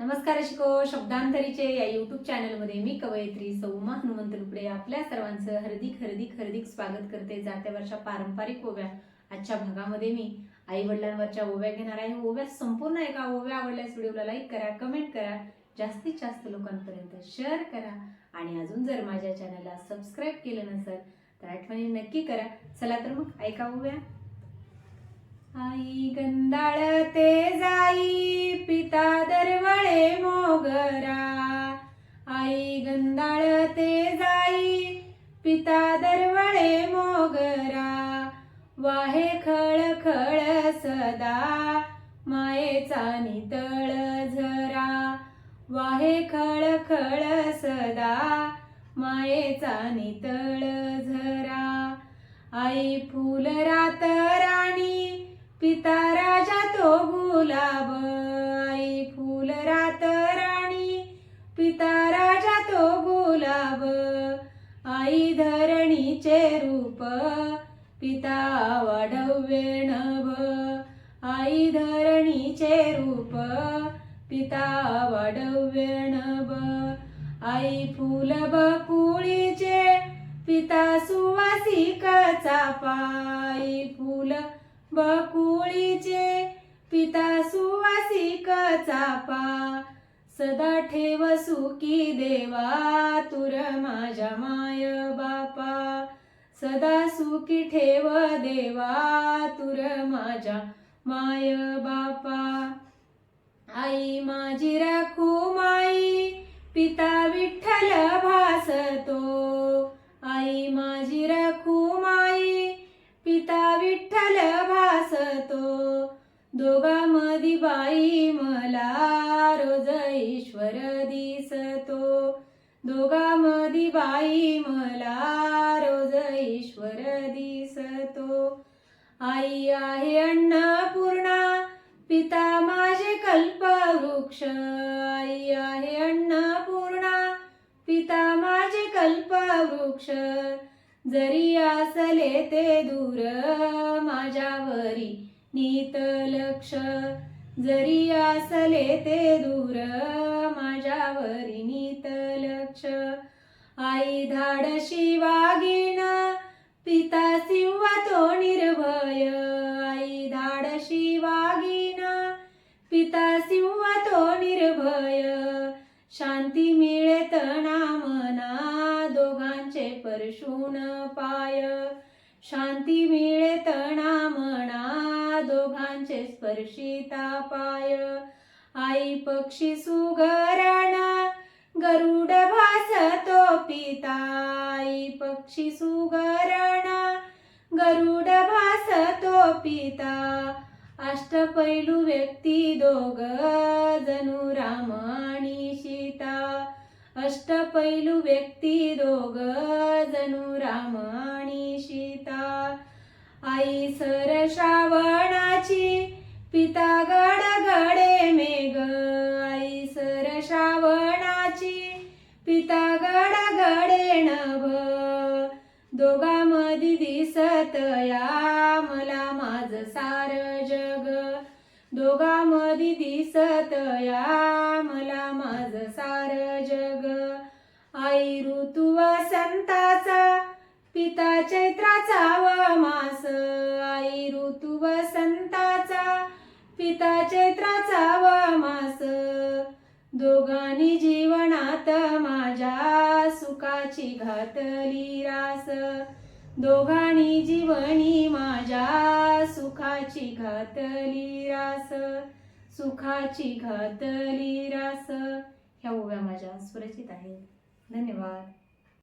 नमस्कार शिको शब्दांतरीचे या युट्यूब चॅनलमध्ये मी कवयित्री सौमा हनुमंत लुकडे आपल्या सर्वांचं हार्दिक हार्दिक हार्दिक स्वागत करते. जात्या वर्षा पारंपरिक ओव्या. आजच्या भागामध्ये मी आई वडिलांवरच्या ओव्या घेणार आहे. ओव्या संपूर्ण ऐका ओव्या आवडल्यास व्हिडिओला लाईक करा कमेंट करा जास्तीत जास्त लोकांपर्यंत शेअर करा. आणि अजून जर माझ्या चॅनलला सबस्क्राईब केलं नसेल तर आठवणी नक्की करा. चला तर मग ऐका ओव्या. आई गंधाळ ते जाई पिता दरवळे मोगरा. आई गंधाळ ते जाई पिता दरवळे मोगरा. वाहे खळ खळ सदा मायेचा नितळ झरा. वाहे खळ खळ सदा मायेचा नितळ झरा. आई फुल रात पिता राजा तो गुलाब आई फुल रात राणी. पिता राजा तो गुलाब आई धरणीचे रूप. पिता वाढव्य नभ आई धरणीचे रूप. पिता वाढव्य नभ आई फुल बकुळीचे. पिता सुवासिक चापाई फुल बकुळीचे पिता सुवासिक चापा सदा ठेव सुखी देवा तुर माझ्या माय बापा. सदा सुखी ठेव देवा तुर माझ्या माय बापा. आई माझी राखू माई पिता विठ्ठल भासतो. आई माझी राखू माई पिता विठ्ठल भा दोघांमधी बाई मला रोज ईश्वर दिसतो. दोघांमधी बाई मला रोज ईश्वर दिसतो. आई आहे अन्नपूर्णा पिता माझे कल्पवृक्ष. आई आहे अन्नपूर्णा पिता माझे कल्पवृक्ष. जरी असले ते दूर माझ्यावरी नीत लक्ष जरी असले ते दूर माझ्यावरी नीत लक्ष. आई धाडशी वागिना पिता सिंह तो निर्भय. आई धाडशी वागिना पिता सिंह तो निर्भय. शांती मिळे तना मना दोघांचे परशून पाय. शांती मिळे तना मना दोघांचे स्पर्शिता पाय आई पक्षी सुगरणा गरुड भासतो पिता. आई पक्षी सुगरणा गरुड भासतो पिता. अष्टपैलू व्यक्ती दोघ जणू राम आणि सीता. अष्टपैलू व्यक्ती दोघ जणू राम आणि सीता. आई सर श्रावणाची पिता गड गडे मेघ. आई सर श्रावणाची पिता गड गडे नभ. दोघांमध्ये दिसत या मला माझ सार जग. दोघांमध्ये दिसत या पिता चैत्राचा व मास आई ऋतू वसंताचा. पिता चैत्राचा व मास दोघांनी जीवनात माझ्या सुखाची घातली रास. दोघांनी जीवनी माझ्या सुखाची घातली रास. सुखाची घातली रास. ह्या ओव्या माझ्या सुरक्षित आहेत. धन्यवाद.